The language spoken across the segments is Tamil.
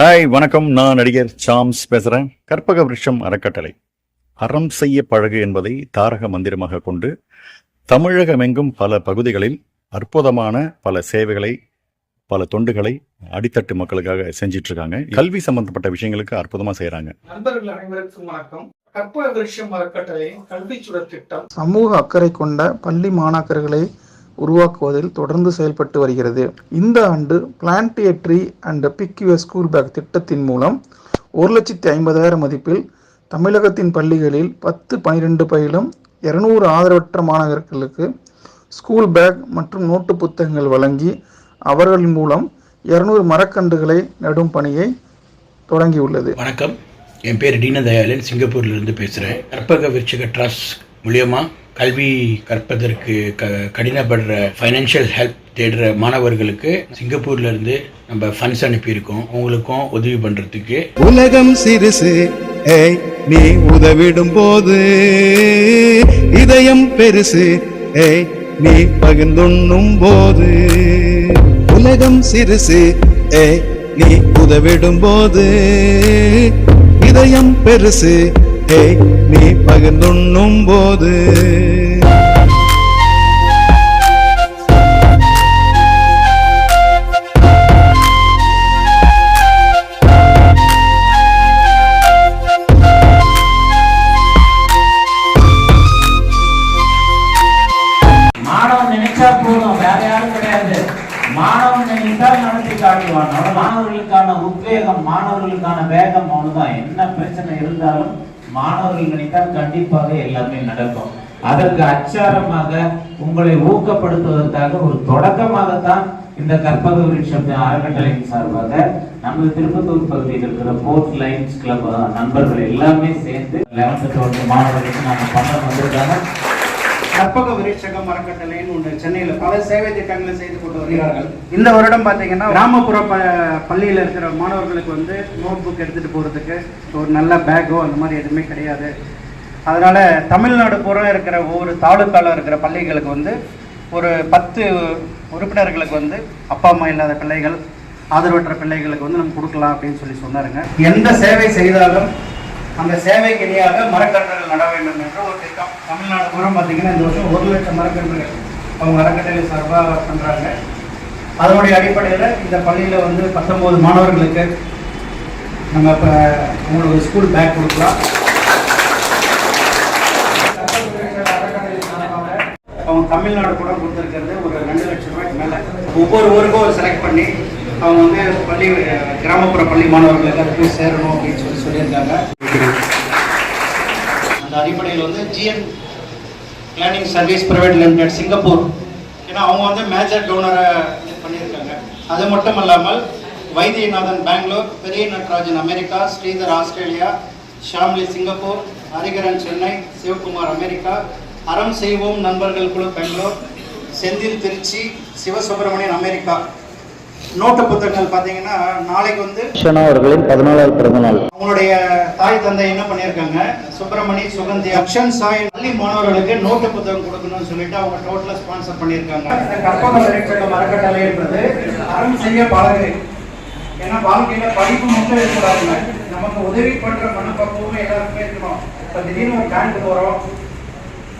ஹாய் வணக்கம். நான் நடிகர் சாம்ஸ் பேசுகிறேன் கற்பக விருட்சம் அறக்கட்டளை. அறம் செய்ய பழகு என்பதை தாரக மந்திரமாக கொண்டு தமிழகமெங்கும் பல பகுதிகளில் அற்புதமான பல சேவைகளை பல தொண்டுகளை அடித்தட்டு மக்களுக்காக செஞ்சிட்டு இருக்காங்க கல்வி சம்பந்தப்பட்ட விஷயங்களுக்கு அற்புதமாக செய்கிறாங்க நண்பர்கள் அனைவருக்கும் வணக்கம். கற்பக விருஷம் அறக்கட்டளையின் கல்வி சுடர் திட்டம் சமூக அக்கறை கொண்ட பள்ளி மாணாக்கர்களை உருவாக்குவதில் தொடர்ந்து செயல்பட்டு வருகிறது. இந்த ஆண்டு plant a tree and pick your school bag திட்டத்தின் மூலம் ஒரு லட்சத்தி ஐம்பதாயிரம் மதிப்பில் தமிழகத்தின் பள்ளிகளில் பத்து பனிரெண்டு பயிலும் இருநூறு ஆதரவற்ற மாணவர்களுக்கு ஸ்கூல் பேக் மற்றும் நோட்டு புத்தகங்கள் வழங்கி அவர்களின் மூலம் இருநூறு மரக்கன்றுகளை நடும் பணியை தொடங்கியுள்ளது. வணக்கம். என் பேர் தீனதயாளன் சிங்கப்பூர்லேருந்து பேசுகிறேன் கற்பக விருட்சக ட்ரஸ்ட் மூலியமாக கல்வி கற்பதற்கு க கடினப்படுற ஃபைனான்ஷியல் ஹெல்ப் தேடுற மாணவர்களுக்கு சிங்கப்பூர்லேருந்து நம்ம ஃபண்ட்ஸ் அனுப்பியிருக்கோம். உங்களுக்கும் உதவி பண்ணுறதுக்கு உலகம் சிறுசு ஏய் நீ உதவிடும் போது இதயம் பெருசு ஏய் நீ பகிர்ந்துண்ணும் போது உலகம் சிறுசு ஏய் நீ உதவிடும் போது இதயம் பெருசு ஏய் நீ பகிர்ந்துண்ணும் போது நினைச்சா போதும் வேற யாரும் கிடையாது. மாணவன் நினைத்தால் நடத்தி காட்டுவான். அவன் மாணவர்களுக்கான உத்வேகம் மாணவர்களுக்கான வேகம் அவனுதான் என்ன பிரச்சனை இருந்தாலும் மாணவர்கள் நினைத்தால் கண்டிப்பாக எல்லாமே நடக்கும். அதற்கு அச்சாரமாக உங்களை ஊக்கப்படுத்துவதற்காக ஒரு தொடக்கமாகத்தான் இந்த கற்பக விருட்சம் அறக்கட்டளையின் சார்பாக நமது திருப்பத்தூர் பகுதியில் இருக்கிற போர்ட் லைன்ஸ் கிளப் நண்பர்கள் எல்லாமே சேர்ந்து லெவன்த் டுவெல்த் மாணவர்களுக்கு நாங்கள் பண்ண வந்திருக்காங்க. கற்பக விருட்சகம் அறக்கட்டளைன்னு ஒன்று சென்னையில் பல சேவை திட்டங்களை செய்து கொண்டு வருகிறார்கள். இந்த வருடம் பார்த்தீங்கன்னா கிராமப்புற ப பள்ளியில் இருக்கிற மாணவர்களுக்கு வந்து நோட் புக் எடுத்துகிட்டு போகிறதுக்கு ஒரு நல்ல பேக்கோ அந்த மாதிரி எதுவுமே கிடையாது. அதனால் தமிழ்நாடு பூரா இருக்கிற ஒவ்வொரு தாலுக்காவில் இருக்கிற பள்ளிகளுக்கு வந்து ஒரு பத்து உறுப்பினர்களுக்கு வந்து அப்பா அம்மா இல்லாத பிள்ளைகள் ஆதரவற்ற பிள்ளைகளுக்கு வந்து நம்ம கொடுக்கலாம் அப்படின்னு சொல்லி சொன்னாருங்க. எந்த சேவை செய்தாலும் அந்த சேவைக்கு இணையாக மரக்கன்றுகள் நட வேண்டும் என்ற ஒரு திட்டம். தமிழ்நாடு பூரா பார்த்தீங்கன்னா இந்த வருஷம் ஒரு லட்சம் மரக்கன்றுகள் அவங்க அறக்கட்டளை சார்பாக பண்ணுறாங்க அதனுடைய அடிப்படையில் இந்த பள்ளியில் வந்து பத்தொம்போது மாணவர்களுக்கு நம்ம இப்போ உங்களுக்கு ஸ்கூல் பேக் கொடுக்கலாம். அவங்க தமிழ்நாடு கூட கொடுத்துருக்கிறது ஒரு ரெண்டு லட்சம் ரூபாய்க்கு மேலே. ஒவ்வொரு ஊருக்கும் செலக்ட் பண்ணி அவங்க வந்து பள்ளி கிராமப்புற பள்ளி மாணவர்களுக்கு அது போய் சேரணும் அப்படின்னு சொல்லி சொல்லியிருக்காங்க. அந்த அடிப்படையில் வந்து GN planning service private limited Singapore. ஏன்னா அவங்க வந்து மேஜர் டோனரை இது பண்ணியிருக்காங்க. அது மட்டும் இல்லாமல் வைத்தியநாதன் பெங்களூர் பெரிய Natarajan America Sridhar Australia Shamli Singapore Hariharan Chennai Sivakumar America Aram Seivom நண்பர்கள் குழு பெங்களூர் செந்தில் திருச்சி சிவசுப்பிரமணியன் அமெரிக்கா. நோட்டு புத்தகங்கள் பார்த்தீங்கன்னா நாளைக்கு வந்து அவர்களின் பதினாலாவது பிறந்த நாள் அவங்களுடைய தாய் தந்தை என்ன பண்ணியிருக்காங்க? சுப்பிரமணி சுகந்தி அக்ஷன் சாய் பள்ளி மாணவர்களுக்கு நோட்டு புத்தகம் கொடுக்கணும்னு சொல்லிட்டு அவங்க டோட்டலா ஸ்பான்சர் பண்ணியிருக்காங்க. இந்த கற்பக விரைச்சகம் அறக்கட்டளை என்பது அறம் செய்ய பழகு. ஏன்னா வாழ்க்கையில படிப்பு மட்டும் இருக்கக்கூடாதுங்க. நமக்கு உதவி பண்ற மனப்பக்குவம் எல்லாருக்குமே இருக்கணும். இப்போ திடீர்னு ஒரு பேங்க் போறோம்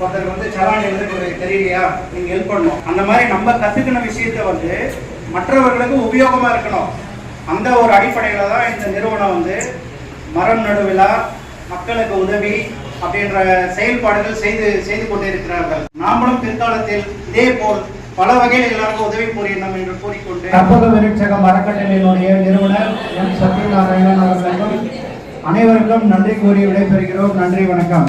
ஒருத்தருக்கு வந்து சலான் எழுத தெரியலையா? நீங்க ஹெல்ப் பண்ணணும். அந்த மாதிரி நம்ம கத்துக்கின விஷயத்தை வந்து மற்றவர்களுக்கு உபயோகமாக இருக்கணும். அந்த ஒரு அடிப்படையில் தான் இந்த நிறுவனம் வந்து மரம் நடுவிழா மக்களுக்கு உதவி அப்படின்ற செயல்பாடுகள் செய்து செய்து கொண்டிருக்கிறார்கள். நாமளும் பிற்காலத்தில் இதே போல் பல வகையில் எல்லாருக்கும் உதவி புரியணும் என்று கூறிக்கொண்டு கற்பக விருட்சகம் அறக்கட்டளையினுடைய நிறுவனர் எம். சத்யநாராயணன் அவர்களுக்கும் அனைவருக்கும் நன்றி கூறி விடைபெறுகிறோம். நன்றி வணக்கம்.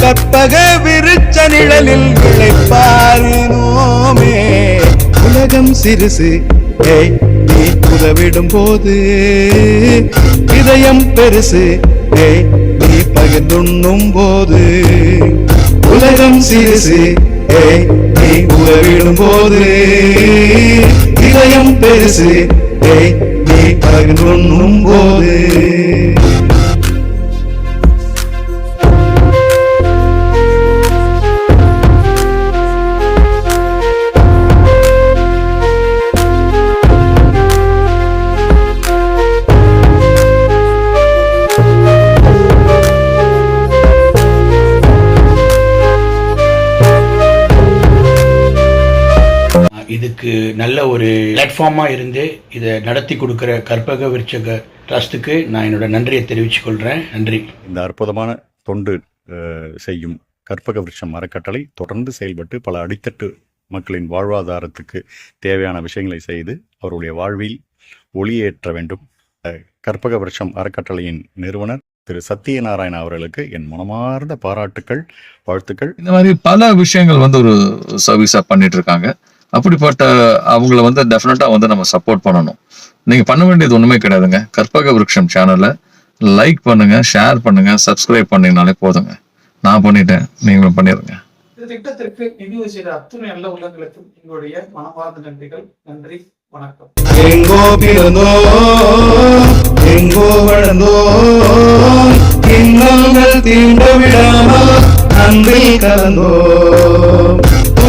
கற்பக விருச்ச நிழலில் விளைப்பாரினோமே உலகம் சிறுசு ஏய் நீ நீ உதவிடும் போது. இதயம் பெருசு ஏய் நீ பகிர்ந்துண்ணும் போது. உலகம் சிறுசு ஏய் நீ உதவிடும் போது. இதயம் பெருசு ஏய் நீ பகிர்ந்துண்ணும் போது. இதுக்கு நல்ல ஒரு பிளாட்ஃபார்மாக இருந்து இதை நடத்தி கொடுக்குற கற்பக விருட்சக ட்ரஸ்ட்டுக்கு நான் என்னோட நன்றியை தெரிவித்துக் கொள்கிறேன் நன்றி. இந்த அற்புதமான தொண்டு செய்யும் கற்பக விருட்சம் அறக்கட்டளை தொடர்ந்து செயல்பட்டு பல அடித்தட்டு மக்களின் வாழ்வாதாரத்துக்கு தேவையான விஷயங்களை செய்து அவருடைய வாழ்வில் ஒளியேற்ற வேண்டும். கற்பக விருட்சம் அறக்கட்டளையின் நிறுவனர் திரு சத்யநாராயண அவர்களுக்கு என் மனமார்ந்த பாராட்டுக்கள் வாழ்த்துக்கள். இந்த மாதிரி பல விஷயங்கள் வந்து ஒரு சர்வீஸா பண்ணிட்டு இருக்காங்க. அப்படிப்பட்ட அவங்கள வந்து டெஃபினட்டா வந்து நம்ம சப்போர்ட் பண்ணணும். நீங்க பண்ண வேண்டியது ஒண்ணுமே கிடையாதுங்க. கற்பக விருட்சம் சேனலை லைக் பண்ணுங்க ஷேர் பண்ணுங்க சப்ஸ்கிரைப் பண்ணீங்கனாலே போதுங்க. நான் பண்ணிட்டேன் நீங்களும் பண்ணிடுங்க இந்த திட்டத்திற்கு நிதி செய்த அத்துணை நல்ல உள்ளங்களுக்கும் எங்களுடைய மனமார்ந்த நன்றிகள். நன்றி வணக்கம். எங்கோ பிறந்தோ எங்கோ வளர்ந்தோ இன்னல்கள் தீண்ட விடாமல் அன்பில் கலந்தோ.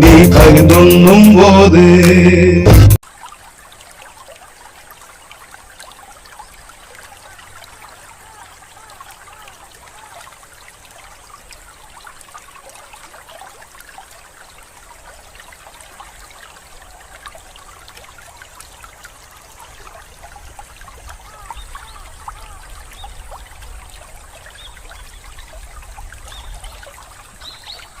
நீ பகிர்ந்துண்ணும் போது